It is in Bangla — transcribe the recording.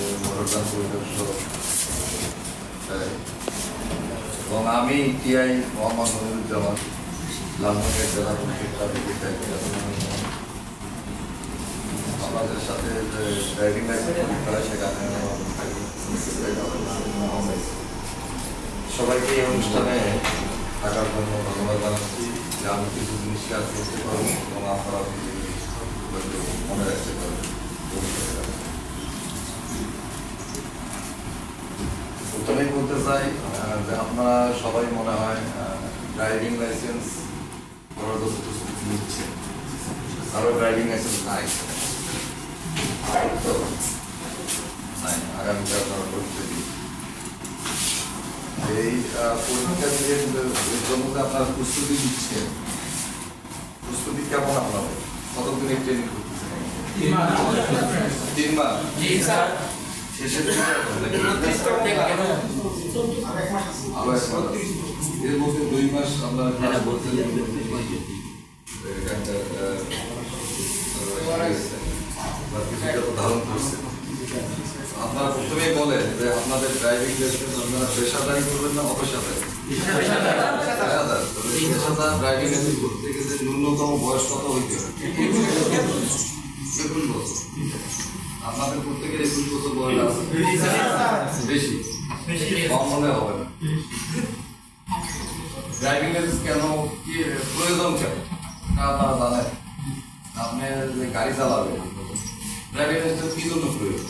আমাদের মোটরযান পরিদর্শক এবং আমি টিআই মোহাম্মদ নজরুজ্জামান লালমনিয়া জেলা আছি। আমাদের সাথে ড্রাইভিং লাইসেন্স হয় সেখানে সবাইকে এই অনুষ্ঠানে থাকার জন্য ধন্যবাদ জানাচ্ছি। যে আমি কিছু জিনিস শেয়ার করতে পারব এবং আপনারা মনে রাখতে পারবেন। প্রথমেই বলতে চাই যে আপনারা সবাই মনে হয় ড্রাইভিং লাইসেন্স করার জন্য প্রস্তুতি নিচ্ছে। কারও ড্রাইভিং লাইসেন্স নাই। তো নাই আগামীতে আপনারা করতে এই আহ, পরীক্ষা দিয়ে এর জন্য যে আপনারা প্রস্তুতি নিচ্ছেন প্রস্তুতি কেমন আপনাদের? কতদিনের ট্রেনিং করতেছেন? তিন মাস। এক মাস। এর মধ্যে দুই মাস আমরা ধারণ করছে। আপনারা প্রথমেই বলেন যে আপনাদের ড্রাইভিং লাইসেন্স আপনারা পেশাদারি করবেন না অপেশাদারি পেশাদার পেশাদার ড্রাইভিং লাইসেন্স করতে গেলে ন্যূনতম বয়স কত হইতে হবে একুশ বছর আপনাদের প্রত্যেকের একুশ বছর বয়স আছে। বেশি। কম মনে হবে না। ড্রাইভিং লাইসেন্স কেন, কি প্রয়োজন কেন? না তারা জানে। আপনি যে গাড়ি চালাবেন ড্রাইভিং লাইসেন্স কি জন্য প্রয়োজন?